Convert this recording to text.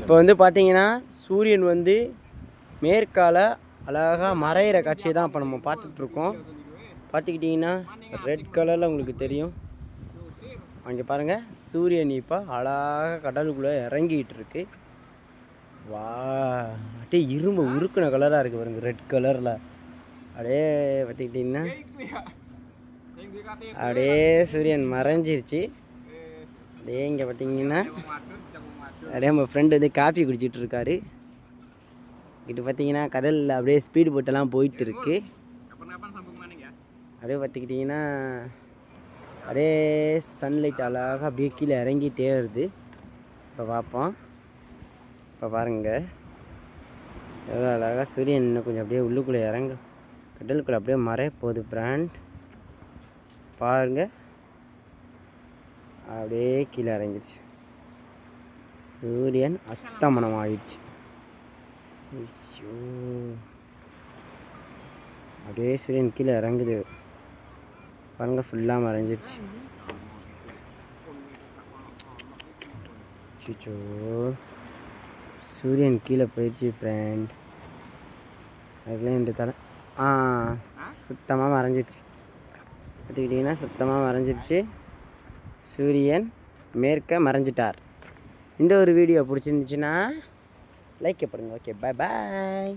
இப்போ வந்து பார்த்தீங்கன்னா சூரியன் வந்து மேற்கால அழகாக மறையிற காட்சியை தான் இப்போ நம்ம பார்த்துட்ருக்கோம். பார்த்துக்கிட்டிங்கன்னா ரெட் கலரில் உங்களுக்கு தெரியும். அங்கே பாருங்கள் சூரியன் இப்போ அழகாக கடலுக்குள்ளே இறங்கிக்கிட்டு இருக்கு வா அப்படியே இரும்பு உருக்குன கலராக இருக்குது பாருங்க ரெட் கலரில் அப்படியே பார்த்துக்கிட்டிங்கன்னா அப்படியே சூரியன் மறைஞ்சிருச்சு. அப்படியே இங்கே பார்த்தீங்கன்னா அப்படியே நம்ம ஃப்ரெண்டு வந்து காஃபி குடிச்சிட்டு இருக்காரு. இங்கிட்டு பார்த்தீங்கன்னா கடலில் அப்படியே ஸ்பீடு போட்டெல்லாம் போயிட்டு இருக்கு. அப்படியே பார்த்துக்கிட்டிங்கன்னா அப்படியே சன்லைட் அழகாக அப்படியே கீழே இறங்கிட்டே வருது. இப்போ பார்ப்போம் இப்போ பாருங்கள் எவ்வளோ அழகாக சூரியன் இன்னும் கொஞ்சம் அப்படியே உள்ளுக்குள்ளே இறங்க. கடலுக்குள்ளே அப்படியே மறைய போகுது பிராண்ட் பாருங்கள் அப்படியே கீழே இறங்கிடுச்சு. சூரியன் அஸ்தமனம் ஆயிடுச்சு ஐயோ. அப்படியே சூரியன் கீழே இறங்குது. பாருங்க ஃபுல்லாக மறைஞ்சிருச்சு. சிச்சோ சூரியன் கீழே போயிடுச்சு ஃப்ரெண்ட் அதுக்குள்ளே ரெண்டு தலை. ஆ சுத்தமாக மறைஞ்சிருச்சு. பார்த்துக்கிட்டிங்கன்னா சுத்தமாக மறைஞ்சிருச்சு. சூரியன் மேற்க மறைஞ்சிட்டார். இந்த ஒரு வீடியோ பிடிச்சிருந்துச்சுன்னா லைக் பண்ணுங்கள் ஓகே பை பாய்